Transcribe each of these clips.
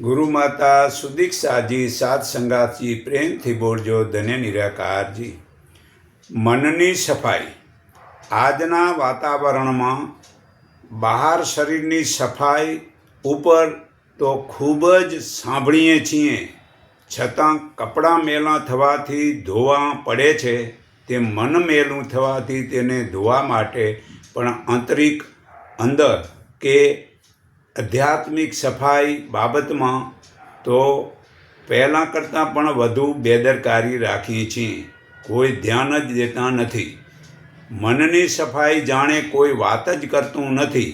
ગુરુ માતા સુદીક્ષાજી સાત સંગાતજી પ્રેમથી બોલજો ધન્ય નિરાકારજી. મનની સફાઈ. આજના વાતાવરણમાં બહાર શરીરની સફાઈ ઉપર તો ખૂબ જ સાંભળીએ છીએ. છતાં કપડાં મેલા થવાથી ધોવા પડે છે, તે મન મેલું થવાથી તેને ધોવા માટે પણ આંતરિક અંદર કે આધ્યાત્મિક સફાઈ બાબતમાં તો પહેલાં કરતાં પણ વધુ બેદરકારી રાખીએ છીએ. કોઈ ધ્યાન જ દેતા નથી. મનની સફાઈ જાણે કોઈ વાત જ કરતું નથી.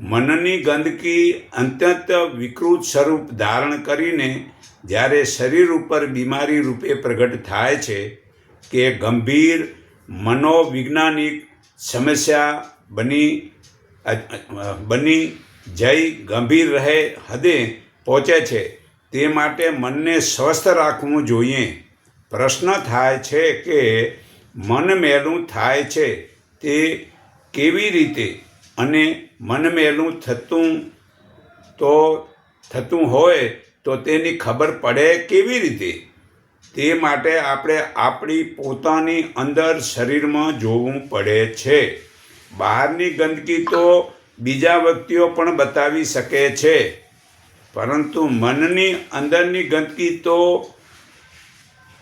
મનની ગંદકી અત્યંત વિકૃત સ્વરૂપ ધારણ કરીને જ્યારે શરીર ઉપર બીમારી રૂપે પ્રગટ થાય છે કે ગંભીર મનોવૈજ્ઞાનિક સમસ્યા બની બની જઈ ગંભીર રહે હદે પહોંચે છે. તે માટે મનને સ્વસ્થ રાખવું જોઈએ. પ્રશ્ન થાય છે કે મન મેલું થાય છે તે કેવી રીતે? અને મન મેલું થતું તો થતું હોય તો તેની ખબર પડે કેવી રીતે? તે માટે આપણે આપણી પોતાની અંદર શરીરમાં જોવું પડે છે. બહારની ગંદકી તો બીજા વ્યક્તિઓ પણ બતાવી શકે છે. પરંતુ મનની અંદરની ગંદકી તો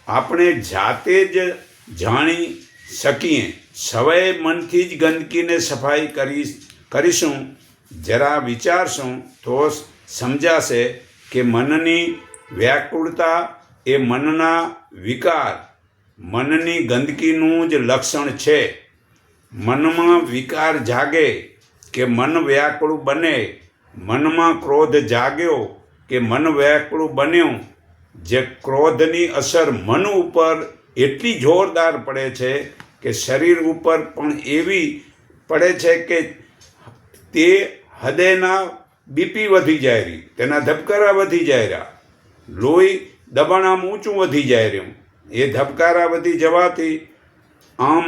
આપણે જાતે જ જાણી શકીએ. સવાય મનથી જ ગંદકીને સફાઈ કરી કરીશું. જરા વિચારશું તો સમજાશે કે મનની વ્યાકુળતા એ મનના વિકાર. મનની ગંદકીનું જ લક્ષણ છે. મનમાં વિકાર જાગે. કે મન વ્યાકુળ બને, મનમાં ક્રોધ જાગ્યો કે મન વ્યાકુળ બન્યું. જે ક્રોધની અસર મન ઉપર એટલી જોરદાર પડે છે કે શરીર ઉપર પણ એવી પડે છે કે તે હૃદયના બીપી વધી જાય રહી, તેના ધબકારા વધી જાય રહ્યા. લોહી દબાણ આમ ઊંચું વધી જાય રહ્યું. એ ધબકારા વધી જવાથી આમ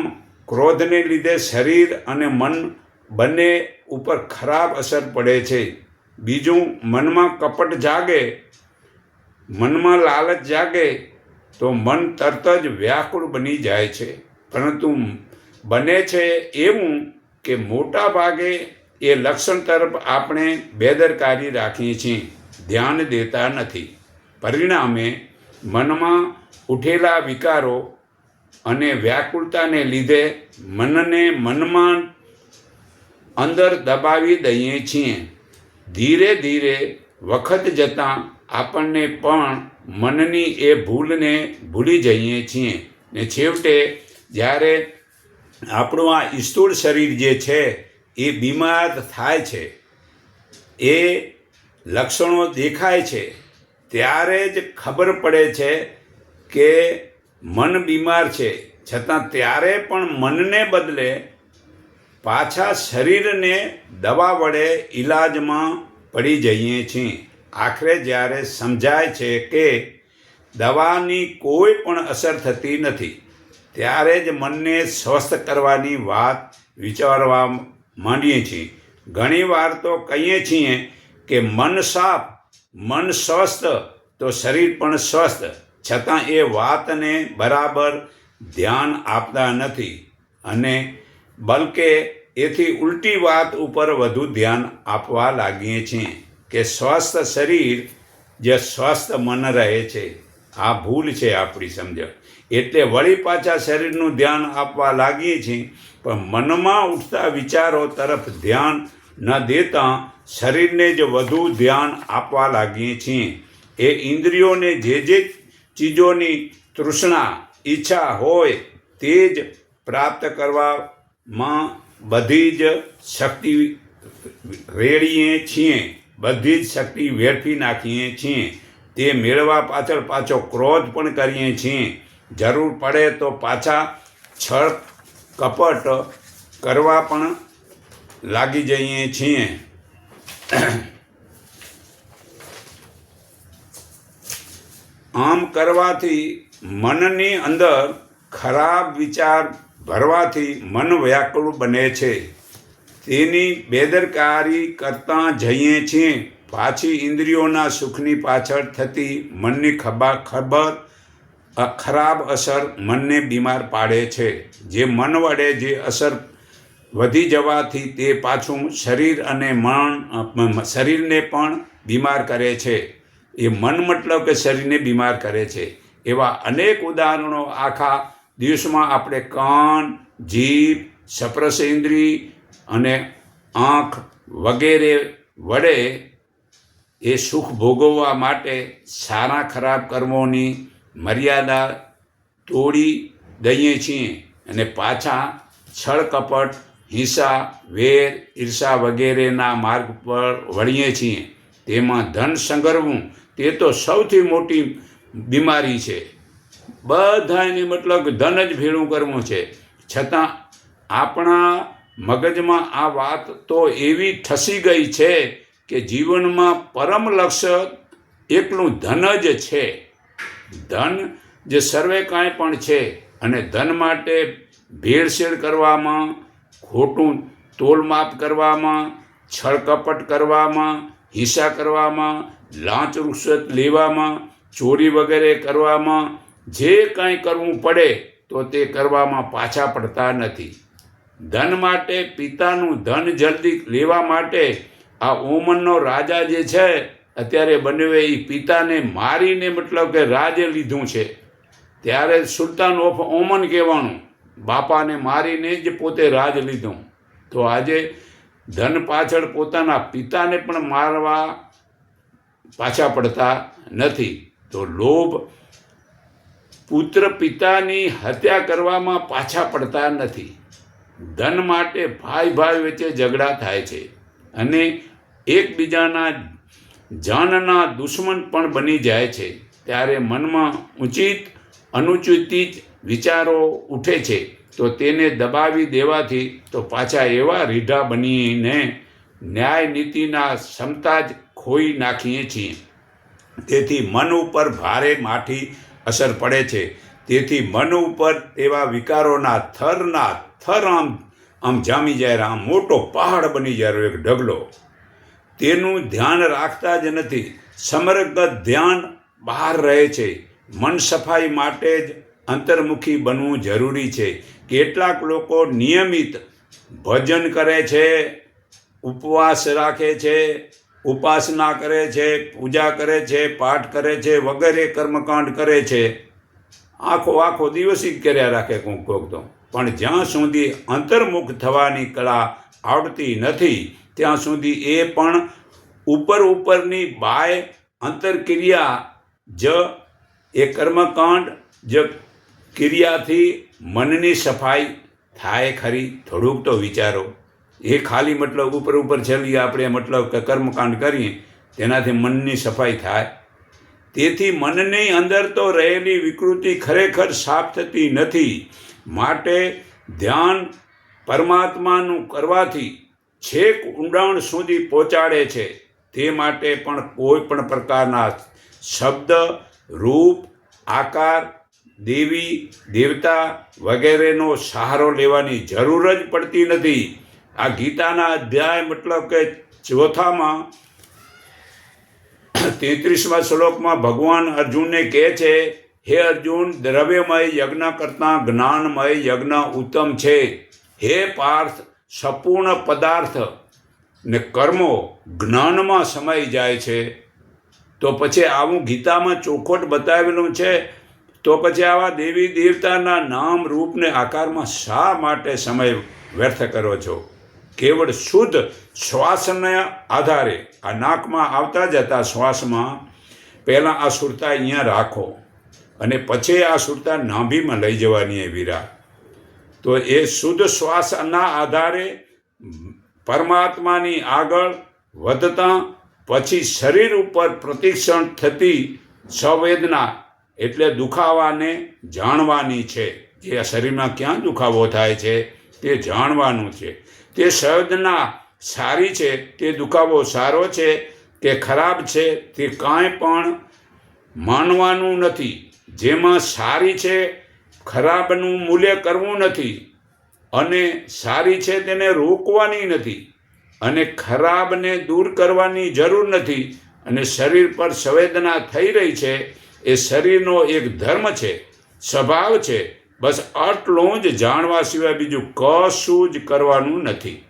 ક્રોધને લીધે શરીર અને મન બંને ઉપર ખરાબ અસર પડે છે. બીજું, મનમાં કપટ જાગે, મનમાં લાલચ જાગે, તો મન તરત જ વ્યાકુળ બની જાય છે. પરંતુ બને છે એવું કે મોટા ભાગે એ લક્ષણ તરફ આપણે બેદરકારી રાખીએ છીએ, ધ્યાન દેતા નથી. પરિણામે મનમાં ઉઠેલા વિકારો અને વ્યાકુળતાને લીધે મનને મનમાં અંદર દબાવી દઈએ છીએ. ધીરે ધીરે વખત જતાં આપણને પણ મનની એ ભૂલને ભૂલી જઈએ છીએ. ને છેવટે જ્યારે આપણું આ સ્થૂળ શરીર જે છે એ બીમાર થાય છે, એ લક્ષણો દેખાય છે, ત્યારે જ ખબર પડે છે કે મન બીમાર છે. છતાં ત્યારે પણ મનને બદલે પાછા શરીરને દવા વડે ઈલાજમાં પડી જઈએ છીએ. આખરે જ્યારે સમજાય છે કે દવાની કોઈ પણ અસર થતી નથી, ત્યારે જ મનને સ્વસ્થ કરવાની વાત વિચારવા માંડીએ છીએ. ઘણીવાર તો કહીએ છીએ કે મન સાફ, મન સ્વસ્થ, તો શરીર પણ સ્વસ્થ. છતાં એ વાતને બરાબર ધ્યાન આપતા નથી અને બલકે એથી ઉલટી વાત ઉપર વધુ ધ્યાન આપવા લાગીએ છીએ કે સ્વસ્થ શરીર જે સ્વસ્થ મન રહે છે, આ ભૂલ છે આપણી સમજણ. એટલે વળી પાછા શરીરનું ધ્યાન આપવા લાગીએ છીએ, પણ મનમાં ઉઠતા વિચારો તરફ ધ્યાન ન દેતા શરીરને જ વધુ ધ્યાન આપવા લાગીએ છીએ. એ ઇન્દ્રિયોને જે જે ચીજોની તૃષ્ણા, ઈચ્છા હોય તે જ પ્રાપ્ત કરવામાં બધી જ શક્તિ રેડીએ છીએ, બધી જ શક્તિ વેડફી નાખીએ છીએ. તે મેળવવા પાછળ પાછો ક્રોધ પણ કરીએ છીએ. જરૂર પડે તો પાછા છળ કપટ કરવા પણ લાગી જઈએ છીએ. આમ કરવાથી મનની અંદર ખરાબ વિચાર ભરવાથી મન વ્યાકુળ બને છે. તેની બેદરકારી કરતાં જઈએ છીએ. પાછી ઇન્દ્રિયોના સુખની પાછળ થતી મનની ખબા ખબર ખરાબ અસર મનને બીમાર પાડે છે. જે મન વડે જે અસર વધી જવાથી તે પાછું શરીર અને મન શરીરને પણ બીમાર કરે છે. એ મન મતલબ કે શરીરને બીમાર કરે છે. એવા અનેક ઉદાહરણો આખા દિવસમાં આપણે કાન, જીભ, સપ્રસેન્દ્રી અને આંખ વગેરે વડે એ સુખ ભોગવવા માટે સારા ખરાબ કર્મોની મર્યાદા તોડી દઈએ છીએ અને પાછા છળ કપટ, હિંસા, વેર, ઈર્ષા વગેરેના માર્ગ પર વળીએ છીએ. તેમાં ધન સંગરવું, તે તો સૌથી મોટી બીમારી છે. બધા એની મતલબ ધન જ ભેળું કરવું છે. છતાં આપણા મગજમાં આ વાત તો એવી ઠસી ગઈ છે કે જીવનમાં પરમ લક્ષ્ય એકલું ધન જ છે. ધન જે સર્વે કાંઈ પણ છે અને ધન માટે ભેળસેળ કરવામાં, ખોટું તોલમાપ કરવામાં, છળકપટ કરવામાં, હિંસા કરવામાં લાંચ રૂશ્વત લેવામાં, ચોરી વગેરે કરવામાં જે કંઈ કરવું પડે તો તે કરવામાં પાછા પડતા નથી. ધન માટે, પિતાનું ધન જલ્દી લેવા માટે આ ઓમનનો રાજા જે છે, અત્યારે બન્યો એ પિતાને મારીને મતલબ કે રાજે લીધું છે. ત્યારે સુલતાન ઓફ ઓમન કહેવાનું, બાપાને મારીને જ પોતે રાજ લીધું. તો આજે ધન પાછળ પોતાના પિતાને પણ મારવા પાછા પડતા નથી. તો લોભ પુત્ર પિતાની હત્યા કરવામાં પાછા પડતા નથી. ધન માટે ભાઈ ભાઈ વચ્ચે ઝઘડા થાય છે અને એકબીજાના જાનના દુશ્મન પણ બની જાય છે. ત્યારે મનમાં ઉચિત અનુચિત વિચારો ઉઠે છે. તો તેને દબાવી દેવાથી તો પાછા એવા રીઢા બનીને ન્યાય નીતિના ક્ષમતા જ ખોઈ નાખીએ છીએ. તેથી મન ઉપર ભારે માઠી અસર પડે છે. તેથી મન ઉપર એવા વિકારોના થરના થર આમ આમ જામી જાય આમ મોટો પહાડ બની જાય એક ઢગલો. તેનું ધ્યાન રાખતા જ નથી. સમર્ગત ધ્યાન બહાર રહે છે. મન સફાઈ માટે જ અંતર્મુખી બનવું જરૂરી છે. કેટલાક લોકો નિયમિત ભજન કરે છે, ઉપવાસ રાખે છે ઉપાસના કરે છે, પૂજા કરે છે, પાઠ કરે છે, વગેરે કર્મકાંડ કરે છે. આખો આખો દિવસ જ કર્યા રાખે કોક કોક તો. પણ જ્યાં સુધી અંતર્મુખ થવાની કળા આવડતી નથી, ત્યાં સુધી એ પણ ઉપર ઉપરની બાય અંતરક્રિયા જ એ કર્મકાંડ જ ક્રિયાથી મનની સફાઈ થાય ખરી. થોડુંક તો વિચારો. એ ખાલી મતલબ ઉપર ઉપર છેલ્લી આપણે મતલબ કે કર્મકાંડ કરીએ, તેનાથી મનની સફાઈ થાય. તેથી મનની અંદર તો રહેલી વિકૃતિ ખરેખર સાફ થતી નથી. માટે ધ્યાન પરમાત્માનું કરવાથી છેક ઊંડાણ સુધી પહોંચાડે છે. તે માટે પણ કોઈ પણ પ્રકારના શબ્દ, રૂપ, આકાર, દેવી, દેવતા વગેરેનો સહારો લેવાની જરૂર જ પડતી નથી. આ ગીતાના અધ્યાય મતલબ કે ચોથામાં, તેત્રીસમાં શ્લોકમાં ભગવાન અર્જુનને કહે છે, હે અર્જુન, દ્રવ્યમય યજ્ઞ કરતાં જ્ઞાનમય યજ્ઞ ઉત્તમ છે. હે પાર્થ, સંપૂર્ણ પદાર્થ ને કર્મો જ્ઞાનમાં સમાઈ જાય છે. તો પછી આવું ગીતામાં ચોખોટ બતાવેલું છે. તો પછી આવા દેવી દેવતાના નામ રૂપને આકારમાં શા માટે સમય વ્યર્થ કરો છો? કેવળ શુદ્ધ શ્વાસના આધારે આ નાકમાં આવતા જતા શ્વાસમાં પહેલાં આ સુરતા અહીંયા રાખો અને પછી આ સુરતા નાભીમાં લઈ જવાની એ વીરા તો એ શુદ્ધ શ્વાસના આધારે પરમાત્માની આગળ વધતા પછી શરીર ઉપર પ્રતિક્ષણ થતી સંવેદના એટલે દુખાવાને જાણવાની છે. જે આ શરીરમાં ક્યાં દુખાવો થાય છે તે જાણવાનું છે. તે સંવેદના સારી છે, તે દુખાવો સારો છે કે ખરાબ છે, તે કાંઈ પણ માનવાનું નથી. જેમાં સારી છે, ખરાબનું મૂલ્ય કરવું નથી અને સારી છે તેને રોકવાની નથી અને ખરાબને દૂર કરવાની જરૂર નથી અને શરીર પર સંવેદના થઈ રહી છે, એ શરીરનો એક ધર્મ છે, સ્વભાવ છે બસ આટલું જ જાણવા સિવાય બીજું કશું જ કરવાનું નથી.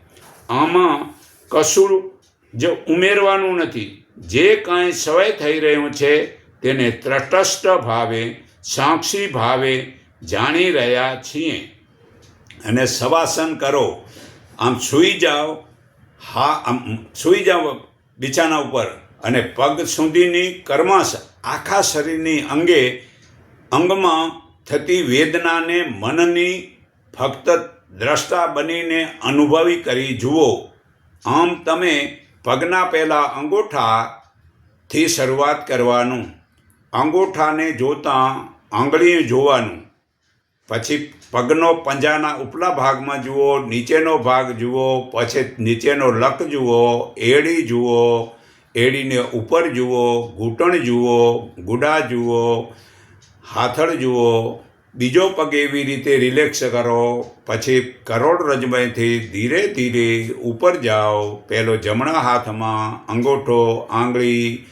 આમાં કશું જ ઉમેરવાનું નથી. જે કાંઈ સવય થઈ રહ્યું છે તેને તટસ્થ ભાવે, સાક્ષી ભાવે જાણી રહ્યા છીએ. અને સવાસન કરો. આમ સૂઈ જાઓ, હા, આમ સૂઈ જાઓ બિછાના ઉપર અને પગ સુધીની કર્મશ આખા શરીરની અંગે અંગમાં થતી વેદનાને મનની ફક્ત દ્રષ્ટા બનીને અનુભવી કરી જુઓ. આમ તમે પગના પહેલાં અંગૂઠાથી શરૂઆત કરવાનું, અંગૂઠાને જોતાં આંગળી જોવાનું, પછી પગનો પંજાના ઉપલા ભાગમાં જુઓ, નીચેનો ભાગ જુઓ, પછી નીચેનો લક જુઓ, એડી જુઓ, એડીને ઉપર જુઓ, ઘૂંટણ જુઓ, ગુડા જુઓ હાથળ જુઓ, બીજો પગ એવી રીતે રિલેક્સ કરો, પછી કરોડરજ્જમાંથી ધીરે ધીરે ઉપર જાઓ. પહેલો જમણા હાથમાં અંગૂઠો, આંગળી,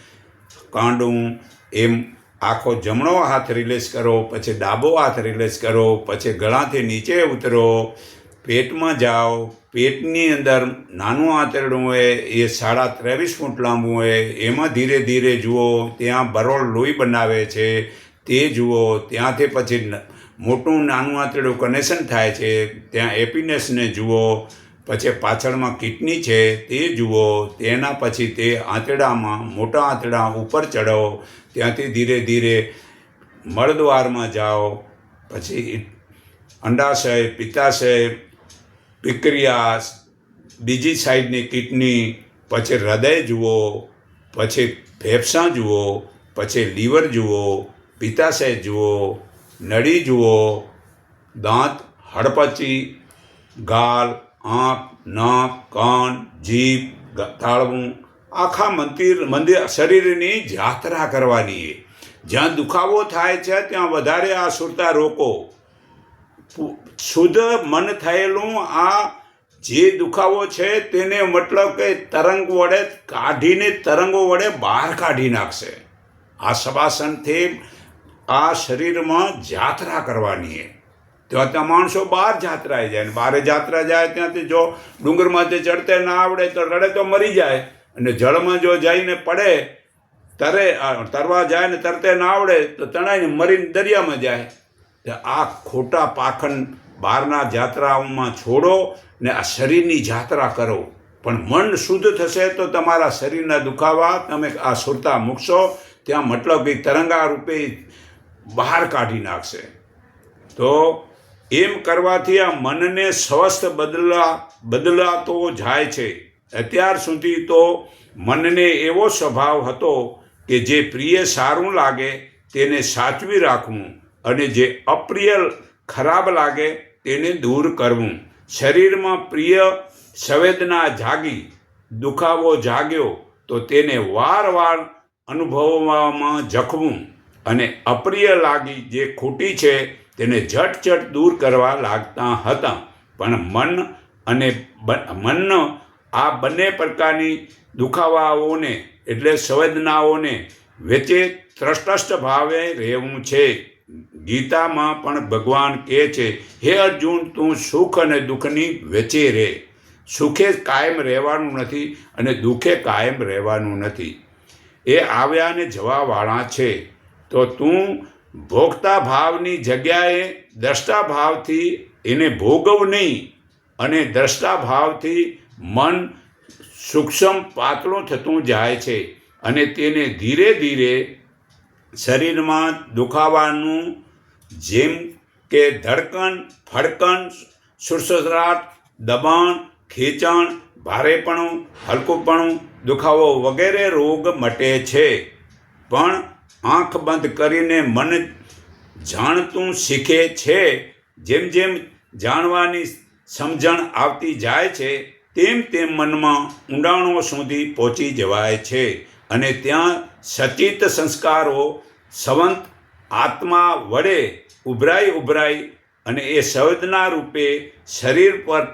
કાંડું, એમ આખો જમણો હાથ રિલેક્સ કરો, પછી ડાબો હાથ રિલેક્સ કરો, પછી ગળાથી નીચે ઉતરો. પેટમાં જાઓ. પેટની અંદર નાનું આંતરડું હોય, એ સાડા ત્રેવીસ ફૂટ લાંબુ હોય, એમાં ધીરે ધીરે જુઓ, ત્યાં બરોળ લોહી બનાવે છે. તે જુઓ, ત્યાંથી પછી મોટું નાનું આંતરડું કનેક્શન થાય છે, ત્યાં એપીનેસને જુઓ, પછી પાછળમાં કિડની છે, તે જુઓ, તેના પછી તે આંતરડામાં, મોટા આંતરડા ઉપર ચડો ત્યાંથી ધીરે ધીરે મળદ્વારમાં જાઓ, પછી અંડાશય, પિત્તાશય પિક્રિયા બીજી સાઈડની કિડની, પછી હૃદય જુઓ, પછી ફેફસાં જુઓ, પછી લીવર જુઓ પિત્તાશય જુઓ, નળી જુઓ, દાંત, હડપચી, ગાલ, આંખ, નાક, કાન, જીભ તાળવું, આખા મંદિર મંદિર, શરીરની જાત્રા કરવાની જ્યાં દુખાવો થાય છે, ત્યાં વધારે આ સુરતા રોકો શુદ્ધ મન થયેલું આ જે દુખાવો છે, તેને મતલબ કે તરંગ વડે કાઢીને તરંગો વડે બહાર કાઢી નાખશે. આ શવાસનથી આ શરીરમાં જાત્રા કરવાની છે. ત્યાં માણસો બહાર જાત્રાએ જાય ને બારે જાત્રા જાય ત્યાંથી જો ડુંગરમાંથી ચડતે ના આવડે તો રડે તો મરી જાય. અને જળમાં જો જઈને પડે, તરે તરવા જાય ને તરતે ના આવડે તો તણાઈને મરીને દરિયામાં જાય. તો આ ખોટા પાખંડ બહારના જાત્રાઓમાં છોડો ને આ શરીરની જાત્રા કરો. પણ મન શુદ્ધ થશે તો તમારા શરીરના દુખાવા તમે આ સુરતા મૂકશો. ત્યાં મતલબ કે તરંગા રૂપે બહાર કાઢી નાખશે. તો એમ કરવાથી આ મનને સ્વસ્થ બદલા, બદલાતો જાય છે. અત્યાર સુધી તો મનને એવો સ્વભાવ હતો કે જે પ્રિય સારું લાગે તેને સાચવી રાખવું અને જે અપ્રિય ખરાબ લાગે તેને દૂર કરવું. શરીરમાં પ્રિય સંવેદના જાગી, દુખાવો જાગ્યો તો તેને વારવાર અનુભવવામાં જખવું અને અપ્રિય લાગી જે ખોટી છે તેને ઝટઝટ દૂર કરવા લાગતા હતા. પણ મન અને મનનો આ બંને પ્રકારની દુખાવાઓને એટલે સંવેદનાઓને વેચે ત્રષ્ટષ્ટ ભાવે રહેવું છે. ગીતામાં પણ ભગવાન કહે છે, હે અર્જુન, તું સુખ અને દુઃખની વેચે રહે સુખે કાયમ રહેવાનું નથી અને દુઃખે કાયમ રહેવાનું નથી. એ આવ્યા ને જવાવાળા છે. તો તું ભોગતા ભાવની જગ્યાએ દ્રષ્ટા ભાવથી એને ભોગવ નહીં અને દ્રષ્ટા ભાવથી મન સૂક્ષ્મ પાતળું થતું જાય છે અને તેને ધીરે ધીરે શરીરમાં દુખાવાનું જેમ કે ધડકન ફડકન સુરસરાટ, દબાણ, ખેંચાણ, ભારેપણું, હલકુંપણું, દુખાવો વગેરે રોગ મટે છે. પણ આંખ બંધ કરીને મન જાણતું શીખે છે. જેમ જેમ જાણવાની સમજણ આવતી જાય છે, તેમ તેમ મનમાં ઊંડાણો સુધી પહોંચી જવાય છે અને ત્યાં સચિત સંસ્કારો સંવંત આત્મા વડે ઉભરાઈ ઉભરાઈ અને એ સંવેદના રૂપે શરીર પર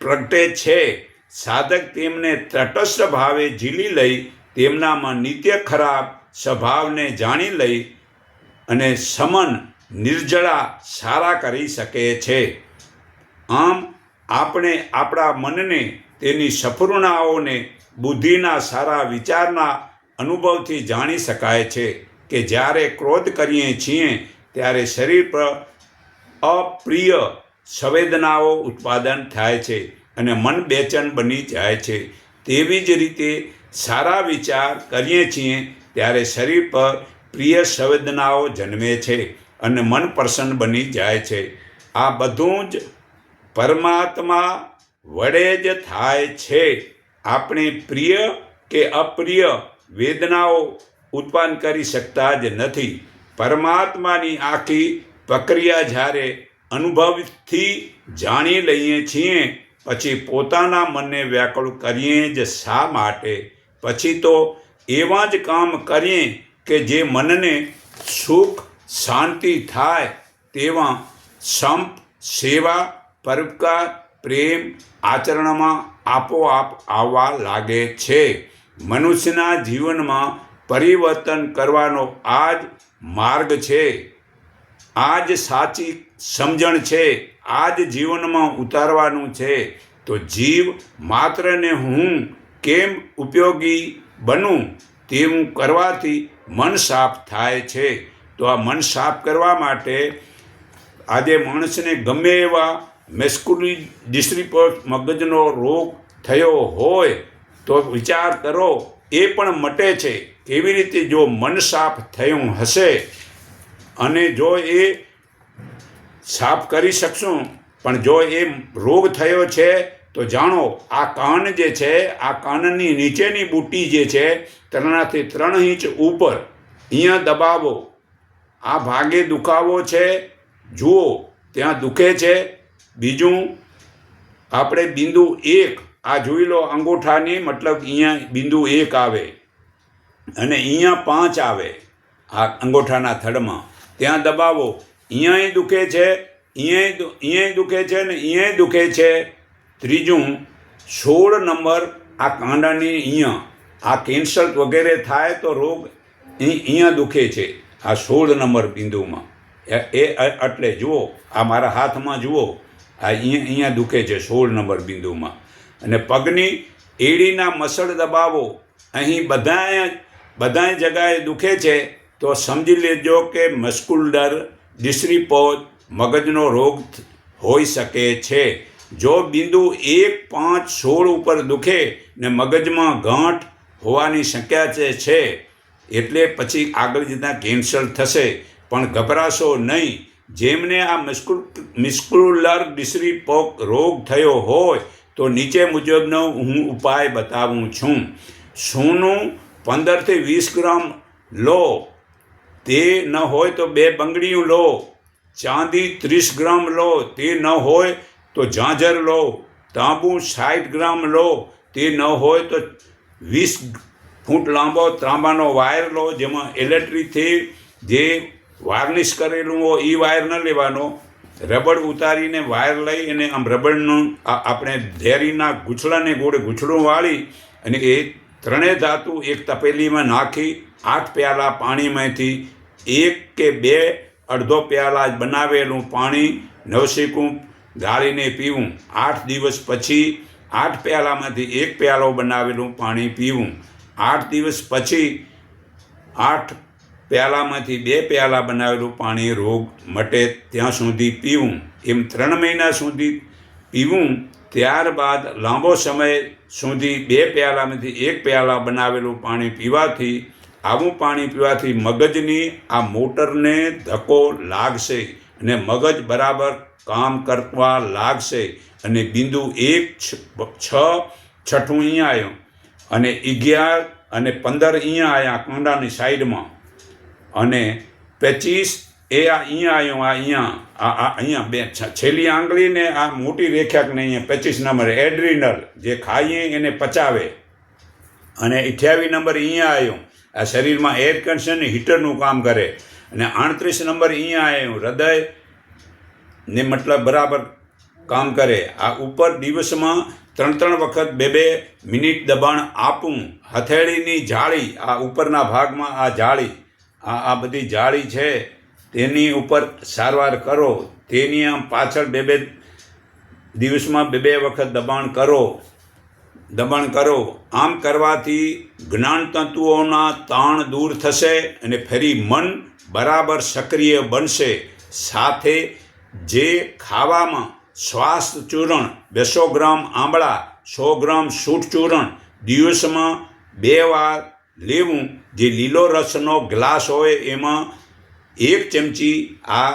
પ્રગટે છે. સાધક તેમને તટસ્થ ભાવે ઝીલી લઈ તેમનામાં નિત્ય ખરાબ સ્વભાવને જાણી લઈ અને સમન નિર્જળા સારા કરી શકે છે. આમ આપણે આપણા મનને તેની સપૂર્ણાઓને, બુદ્ધિના સારા વિચારના અનુભવથી જાણી શકાય છે કે જ્યારે ક્રોધ કરીએ છીએ ત્યારે શરીર પર અપ્રિય સંવેદનાઓ ઉત્પાદન થાય છે અને મન બેચેન બની જાય છે. તેવી જ રીતે સારા વિચાર કરીએ છીએ ત્યારે શરીર પર પ્રિય સંવેદનાઓ જન્મે છે અને મન પ્રસન્ન બની જાય છે. આ બધું જ પરમાત્મા વડે જ થાય છે. આપણે પ્રિય કે અપ્રિય વેદનાઓ ઉત્પન્ન કરી શકતા જ નથી. પરમાત્માની આખી પ્રક્રિયા જ્યારે અનુભવથી જાણી લઈએ છીએ, પછી પોતાના મનને વ્યાકુળ કરીએ જ શા માટે? પછી તો એવા જ કામ કરીએ કે જે મનને સુખ, શાંતિ થાય તેવા સંપ, સેવા, પરોપકાર, પ્રેમ આચરણમાં આપોઆપ આવવા લાગે છે. મનુષ્યના જીવનમાં પરિવર્તન કરવાનો આ જ માર્ગ છે. આ જ સાચી સમજણ છે. આ જ જીવનમાં ઉતારવાનું છે. તો જીવ માત્રને હું કેમ ઉપયોગી બનું તેવું કરવાથી મન સાફ થાય છે. તો આ મન સાફ કરવા માટે આજે માણસને ગમે એવા મેસ્ક્યુલી ડિસ્ટ્રીપોટ મગજનો રોગ થયો હોય તો વિચાર કરો, એ પણ મટે છે કેવી રીતે જો મન સાફ થયું હશે અને જો એ સાફ કરી શકશું. પણ જો એ રોગ થયો છે તો જાણો, આ કાન જે છે, આ કાનની નીચેની બુટ્ટી જે છે ત્રણથી ત્રણ ઇંચ ઉપર અહીંયા દબાવો. આ ભાગે દુખાવો છે, જુઓ, ત્યાં દુખે છે. બીજું, આપણે બિંદુ એક, આ જોઈ લો અંગૂઠાની, મતલબ અહીંયા બિંદુ એક આવે. અને અહીંયા પાંચ આવે, આ અંગૂઠાના થડમાં. ત્યાં દબાવો. અહીંયાય દુખે છે, અહીંયાય અહીંયાય દુખે છે ને અહીંયાય દુખે છે. ત્રીજું, સોળ નંબર, આ કાંડાની અહીંયા, આ કેન્સર વગેરે થાય તો રોગ અહીં- અહીંયા દુખે છે, આ સોળ નંબર બિંદુમાં. એ એટલે જુઓ, આ મારા હાથમાં જુઓ, આ અહીંયા અહીંયા દુખે છે સોળ નંબર બિંદુમાં. અને પગની એડીના મસળ દબાવો, અહીં બધાય બધાય જગાએ દુખે છે, તો સમજી લેજો કે મસ્કુલર ડિસ્ટ્રીપોજ મગજનો રોગ હોઈ શકે છે. જો બિંદુ એક, પાંચ, સોળ ઉપર દુખે ને મગજમાં ગાંઠ હોવાની શક્યતા છે, એટલે પછી આગળ જતાં કેન્સર થશે. પણ ગભરાશો નહીં. જેમને આ મિસ્કુલર મિસ્ક્યુલર ડિસ્ટ્રીપોક રોગ થયો હોય, તો નીચે મુજબનો હું ઉપાય બતાવું છું. સોનું પંદરથી વીસ ગ્રામ લો. તે ન હોય તો બે બંગડીઓ લો. ચાંદી ત્રીસ ગ્રામ લો. તે ન હોય તો ઝાંઝર લો, તાંબુ સાઠ ગ્રામ લો, તે ન હોય તો વીસ ફૂટ લાંબો ત્રાંબાનો વાયર લો, જેમાં ઇલેક્ટ્રિકથી જે વાર્નિશ કરેલું હોય એ વાયર ન લેવાનો. રબડ ઉતારીને વાયર લઈ અને આમ રબડનું આપણે ધેરીના ગૂંછળાને ગોળે ગૂંછળું વાળી અને એ ત્રણેય ધાતુ એક તપેલીમાં નાખી, આઠ પ્યાલા પાણીમાંથી એક કે બે અડધો પ્યાલા બનાવેલું પાણી, નવશેકું ગાળીને પીવું. આઠ દિવસ પછી આઠ પ્યાલામાંથી એક પ્યાલો બનાવેલું પાણી પીવું. આઠ દિવસ પછી આઠ પ્યાલામાંથી બે પ્યાલા બનાવેલું પાણી રોગ મટે ત્યાં સુધી પીવું. એમ ત્રણ મહિના સુધી પીવું. ત્યારબાદ લાંબો સમય સુધી બે પ્યાલામાંથી એક પ્યાલા બનાવેલું પાણી પીવાથી, આવું પાણી પીવાથી મગજની આ મોટરને ધક્કો લાગશે અને મગજ બરાબર કામ કરવા લાગશે અને બિંદુ એક છ છઠ્ઠું અહીંયા આવ્યું. અને અગિયાર અને પંદર અહીંયા આવ્યા કાંડાની સાઈડમાં. અને પચીસ એ આ અહીંયા આવ્યો, આ અહીંયા, આ આ અહીંયા બે છેલ્લી આંગળીને આ મોટી રેખાકને અહીંયા પચીસ નંબર, એડ્રિનલ, જે ખાઈએ એને પચાવે. અને અઠ્યાવીસ નંબર અહીંયા આવ્યો. આ શરીરમાં એર કન્ડિશન હીટરનું કામ કરે. અને આડત્રીસ નંબર અહીંયા આવ્યું. હૃદય ને મતલબ બરાબર કામ કરે. આ ઉપર દિવસમાં ત્રણ ત્રણ વખત બે બે મિનિટ દબાણ આપવું. હથેળીની જાળી, આ ઉપરના ભાગમાં આ જાળી, આ આ બધી જાળી છે. તેની ઉપર સારવાર કરો. તેની આમ પાછળ બે બે દિવસમાં બે બે વખત દબાણ કરો. દબાણ કરો. આમ કરવાથી જ્ઞાન તત્વોના તાણ દૂર થશે અને ફરી મન બરાબર સક્રિય બનશે. સાથે જે ખાવામાં શ્વાસ ચૂર્ણ, બેસો ગ્રામ આંબળા, સો ગ્રામ સૂટ ચૂર્ણ દિવસમાં બે વાર લેવું, જે લીલો રસનો ગ્લાસ હોય એમાં એક ચમચી આ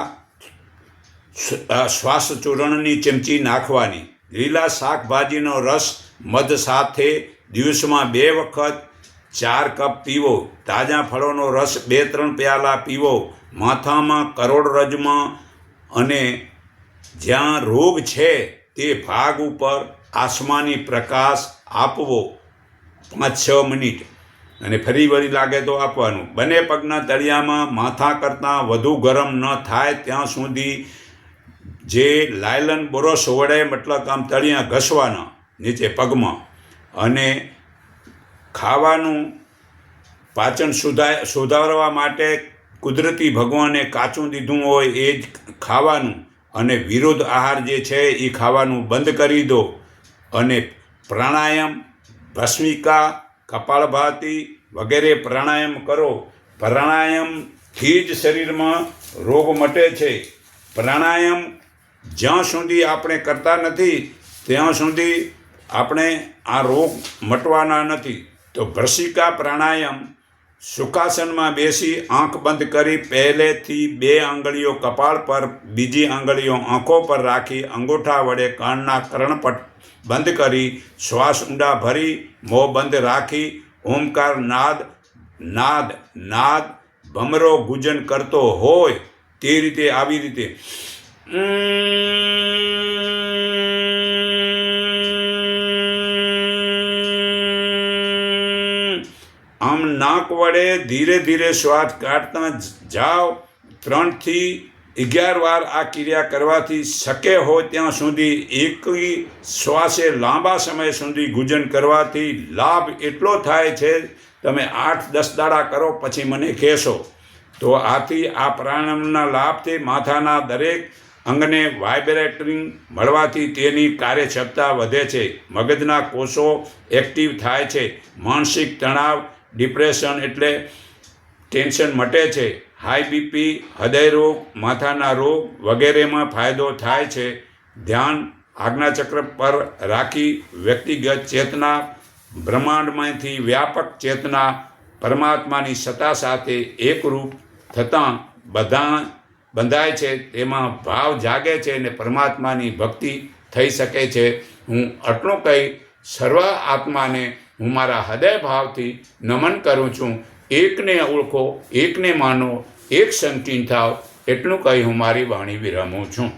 શ્વાસ ચૂર્ણની ચમચી નાખવાની. લીલા શાકભાજીનો રસ મધ સાથે દિવસમાં બે વખત ચાર કપ પીવો. તાજા ફળોનો રસ બે ત્રણ પ્યાલા પીવો. માથામાં કરોડરજમાં અને જ્યાં રોગ છે તે ભાગ ઉપર આસમાની પ્રકાશ આપવો. પાંચ, છ મિનિટ. અને ફરી વળી લાગે તો આપવાનું. બંને પગના તળિયામાં માથા કરતાં વધુ ગરમ ન થાય ત્યાં સુધી જે લાયલન બોરસ વડે મતલબ આમ તળિયા ઘસવાના નીચે પગમાં. અને ખાવાનું પાચન સુધા સુધારવા માટે કુદરતી ભગવાને કાચું દીધું હોય એ જ ખાવાનું અને વિરુદ્ધ આહાર જે છે એ ખાવાનું બંધ કરી દો. અને પ્રાણાયામ, ભસ્મિકા, કપાળભાતી વગેરે પ્રાણાયામ કરો. પ્રાણાયામથી જ શરીરમાં રોગ મટે છે. પ્રાણાયામ જ્યાં સુધી આપણે કરતા નથી, ત્યાં સુધી આપણે આ રોગ મટવાના નથી. તો ભ્રસિકા પ્રાણાયામ સુખાસનમાં બેસી આંખ બંધ કરી પહેલેથી બે આંગળીઓ કપાળ પર, બીજી આંગળીઓ આંખો પર રાખી અંગૂઠા વડે કાનના કર્ણપટ બંધ કરી શ્વાસ ઊંડા ભરી, મોં બંધ રાખી, ઓમકાર, નાદ નાદ નાદ, ભમરો ગુજન કરતો હોય તે રીતે આવી રીતે. વડે ધીરે ધીરે શ્વાસ કાઢતા જાઓ ત્રણથી અગિયાર વાર આ ક્રિયા કરવાથી શકે હોય ત્યાં સુધી એકી શ્વાસે લાંબા સમય સુધી ગુજન કરવાથી લાભ એટલો થાય છે, તમે આઠ દસ દાડા કરો પછી મને કહેશો. તો આથી આ પ્રાણાયામના લાભથી માથાના દરેક અંગને વાઇબ્રેટરિંગ મળવાથી તેની કાર્યક્ષમતા વધે છે. મગજના કોષો એક્ટિવ થાય છે. માનસિક તણાવ ડિપ્રેશન એટલે ટેન્શન મટે છે, હાઈ બીપી, હૃદય રોગ, માથાના રોગ વગેરેમાં ફાયદો થાય છે. ધ્યાન આજ્ઞાચક્ર પર રાખી વ્યક્તિગત ચેતના, બ્રહ્માંડમાંથી વ્યાપક ચેતના, પરમાત્માની સત્તા સાથે એકરૂપ થતાં બધા બંધાય છે. તેમાં ભાવ જાગે છે અને પરમાત્માની ભક્તિ થઈ શકે છે. હું આટલું કહી, સર્વ આત્માને હું મારા હૃદય ભાવથી નમન કરું છું. એકને ઓળખો, એકને માનો, એક સંકીન થાવ, એટલું કહી હું મારી વાણી વિરમું છું.